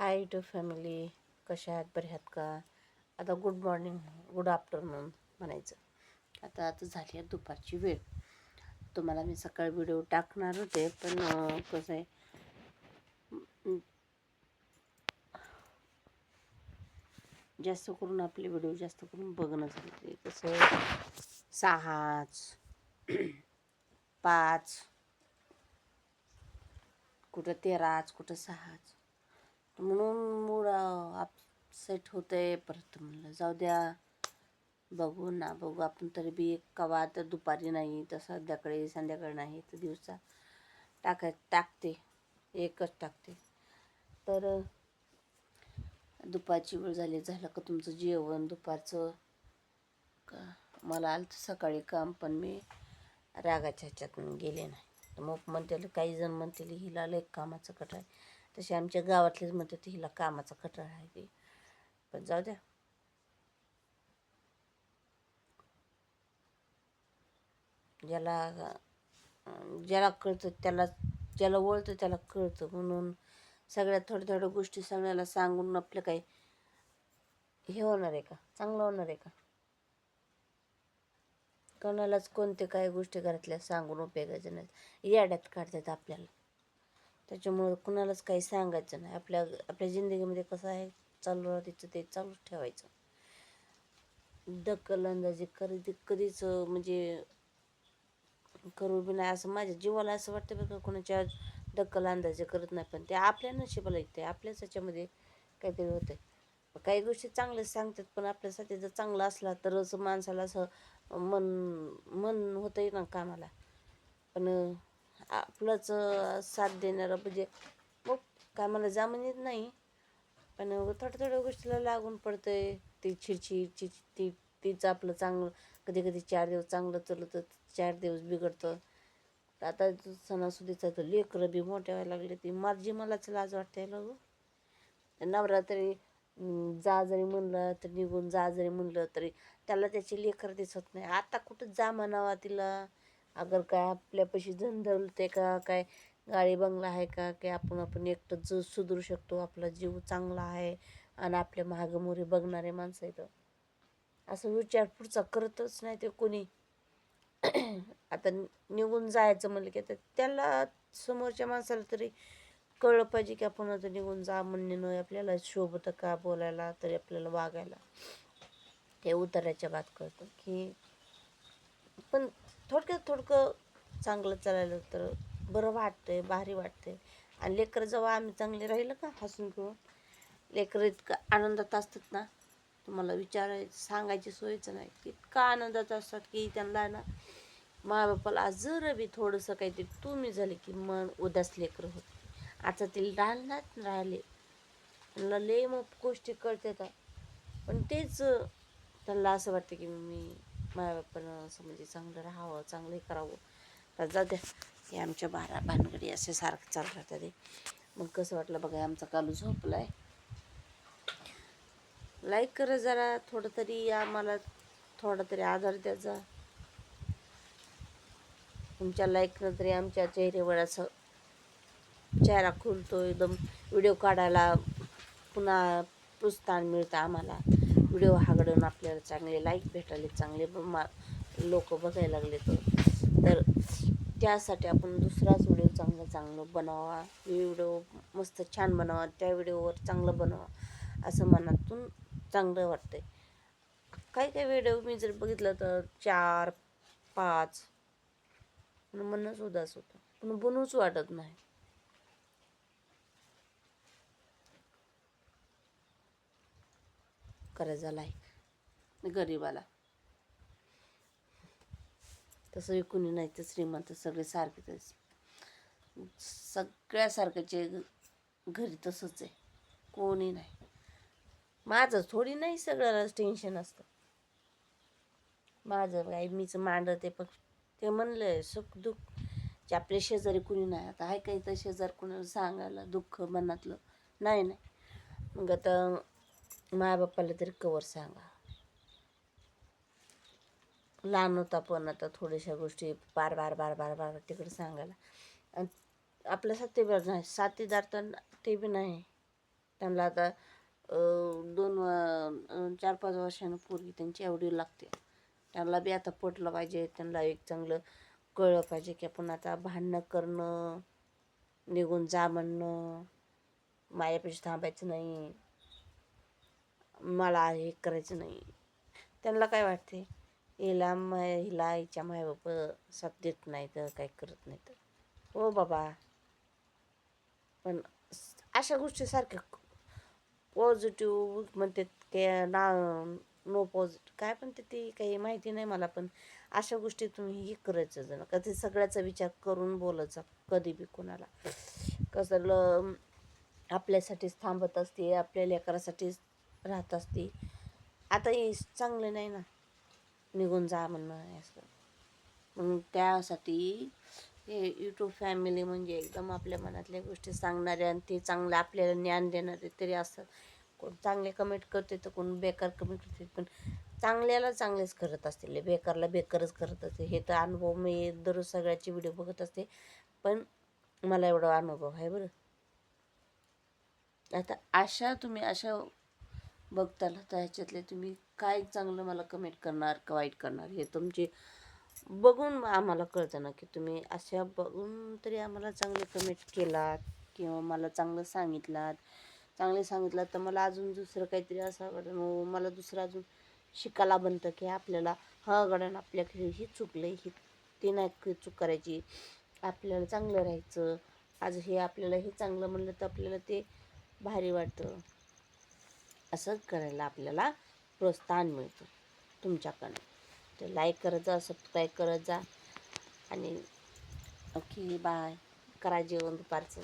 High to family कशा आहात? बरे आहात का? आता गुड मॉर्निंग गुड आफ्टरनून म्हणायचं. आता आता झाली आहे दुपारची वेळ. तुम्हाला मी सकाळी व्हिडिओ टाकणार होते पण कसं आहे? जास्त करून आपले व्हिडिओ जास्त करून बघणं झालं कसं आहे, सहाच पाच कुठं तेराच कुठं सहाच. म्हणून मूड अपसेट होते परत म्हणलं जाऊ द्या बघू ना बघू आपण तरी बी एक कवा तर दुपारी नाही तर संध्याकाळी संध्याकाळी नाही तर दिवसा टाकाय टाकते एकच टाकते. तर दुपारची वेळ झाली झालं का तुमचं जेवण दुपारचं? का मला आलं तर सकाळी काम पण मी रागाच्या ह्याच्यातून गेले नाही. तर मग म्हणते काही जण म्हणतील हिला लय कामाचं कट आहे. तसे आमच्या गावातलेच म्हणतात हिला कामाचा कटाळ आहे ते पण जाऊ द्या. ज्याला ज्याला कळतं त्याला ज्याला वळतं त्याला कळतं. म्हणून सगळ्या थोड्या थोड्या गोष्टी सगळ्याला सांगून आपलं काही हे होणार आहे का? चांगलं होणार आहे का? कोणालाच कोणते काय गोष्टी घरातल्या सांगून उपयोगाच्या नाही. याड्यात काढतात आपल्याला. त्याच्यामुळं कुणालाच काही सांगायचं नाही. आपल्या आपल्या जिंदगीमध्ये कसं आहे चालू राहतीचं ते चालूच ठेवायचं. दखल अंदाजे कधी कधीच म्हणजे करू बी नाही. असं माझ्या जीवाला असं वाटतं बरं का कोणाच्या दखल अंदाजे करत नाही. पण ते आपल्या नशिबाला येते आपल्याच ह्याच्यामध्ये काहीतरी होतं काही गोष्टी चांगल्याच सांगतात पण आपल्यासाठी जर चांगलं असला तरच माणसाला असं मन मन होतंय ना कामाला. पण आपलंच साथ देणारं म्हणजे मग कामाला जा म्हणत नाही. पण थोड्या थोड्या गोष्टीला लागून पडतं आहे ती चिडचिड चिड ती तीच आपलं चांगलं कधी कधी चार दिवस चांगलं चाललं तर चार दिवस बिघडतं. आता सणासुदीचा तर लेकरं बी मोठ्या व्हायला लागले ती माझी मलाच लाज वाटते लग नवरात्री जा जरी म्हणलं तर निघून जा जरी म्हणलं तरी त्याला त्याची लेकर दिसत नाही. आता कुठं जा म्हणावा तिला. अगर काय आपल्यापाशी धंदलते का काय गाडी बंगला आहे का काय आपण आपण एकटं ज सुधरू शकतो आपला जीव चांगला आहे आणि आपल्या महागमोरी बघणारे माणसं आहेत. असं विचार पुढचा करतच नाही ते कोणी. आता निघून जायचं म्हणलं की आता त्याला समोरच्या माणसाला तरी कळलं पाहिजे की आपण आता निघून जा म्हणणे नाही आपल्याला शोभतं का बोलायला तरी आपल्याला वागायला. ते उतरायच्या बात करतो की पण थोडक्यात थोडकं चांगलं चालायला तर बरं वाटतंय भारी वाटतंय. आणि लेकरं जेव्हा आम्ही चांगले राहिलं का हसून घेऊन लेकरं इतकं आनंदात असतात ना तुम्हाला विचारायचं सांगायची सोयच नाही. इतका आनंदात असतात की त्यांना ना मा बापाला जर बी थोडंसं काहीतरी तुम्ही झाले की मन उदास लेकरं होते. आता ते राहणार राहिले. त्यांना लय मग गोष्टी कळतात. पण तेच त्यांना असं वाटतं की मी माझ्या बापानं असं म्हणजे चांगलं राहावं चांगलंही करावं. तर जाऊ द्या. हे आमच्या बारा भानगडी असे सारखं चालू राहतात ते मग कसं वाटलं बघा आमचा कालू आहे लाईक करा जरा थोडं तरी आम्हाला थोडा तरी आधार द्यायचा तुमच्या लाईकनं तरी आमच्या चेहऱ्यावर असं चेहरा खुलतो एकदम व्हिडिओ काढायला पुन्हा प्रोत्साहन मिळतं आम्हाला. व्हिडिओ हागडून आपल्याला चांगले लाईक भेटायले चांगले मा लोक बघायला लागले तर. तर त्यासाठी आपण दुसराच व्हिडिओ चांगलं चांगलं बनवा. व्हिडिओ मस्त छान बनवा. त्या व्हिडिओवर चांगलं बनवा असं मनातून चांगलं वाटतंय. काही काही व्हिडिओ मी जर बघितलं तर चार पाच म्हणून मनच उदास होतं. पण बनवूच वाटत नाही. करायचा आहे गरीबाला. तसं कुणी नाही तर श्रीमंत सगळे सारखेच सगळ्यासारख्याचे घरी तसंच आहे. कोणी नाही. माझं थोडी नाही सगळ्यालाच टेन्शन असतं. माझं काय मीच मांडत आहे पण ते म्हणलं सुख दुःख. जे आपले शेजारी कुणी नाही आता आहे काही तर शेजार कुणाला सांगायला दुःख मनातलं? नाही नाही. मग आता मायबापाला तरी कवर सांगा. लहान होता पण आता थोड्याशा गोष्टी बार बार बार बार बार तिकडे सांगायला. आणि आपल्या साथीदार नाही साथीदार तर ते बी नाही. त्यांना आता दोन चार पाच वर्षानं पोरगी त्यांची एवढी लागते. त्यांना बी आता पटलं पाहिजे त्यांना एक चांगलं कळलं पाहिजे की आपण आता भांडणं करणं निघून जा म्हणणं माझ्यापेक्षा थांबायचं नाही. मला हे करायचं नाही. त्यांना काय वाटते हिला म हिला हिच्या मायबाप साथ देत नाही तर काय करत नाही तर हो बाबा. पण अशा गोष्टी सारख्या पॉझिटिव्ह म्हणतात की ना नो पॉझिटिव्ह काय पण ते ती काही माहिती नाही मला पण अशा गोष्टी तुम्ही हे करायचं जण कधी सगळ्याचा विचार करून बोलायचा कधी बी कोणाला. कसं आपल्यासाठीच थांबत असते आपल्या लेकरासाठीच राहत असते. आता हे चांगलं नाही ना. निघून जा म्हणणं असं. मग त्यासाठी हे यूट्यूब फॅमिली म्हणजे एकदम आपल्या मनातल्या गोष्टी सांगणारे आणि ते चांगलं आपल्याला ज्ञान देणारे तरी असतात. कोण चांगले कमेंट करते तर कोण बेकार कमेंट करते पण चांगल्याला चांगलेच करत असतील बेकारला बेकारच करत असते. हे तर अनुभव मी दररोज सगळ्याचे व्हिडिओ बघत असते. पण मला एवढा अनुभव आहे बरं. आता अशा तुम्ही अशा बघताना तर ह्याच्यातले तुम्ही काय चांगलं मला कमेंट करणार का वाईट करणार हे तुमचे बघून आम्हाला कळतं ना की तुम्ही अशा बघून तरी आम्हाला चांगले कमेंट केलात किंवा मला चांगलं सांगितलात. चांगले सांगितलं तर मला अजून दुसरं काहीतरी असं वाटतं मला दुसरं अजून शिकायला बनतं की आपल्याला हा गडण आपल्याकडे ही चुकलं ही ते नाही चूक करायची. आपल्याला चांगलं राहायचं. आज हे आपल्याला हे चांगलं म्हणलं तर आपल्याला ते भारी वाटतं. असं करायला आपल्याला प्रोत्साहन मिळतं तुमच्याकडनं. तर लाईक करत जा सबस्क्राईब करत जा. आणि ओके बाय करा जेवण दुपारचं.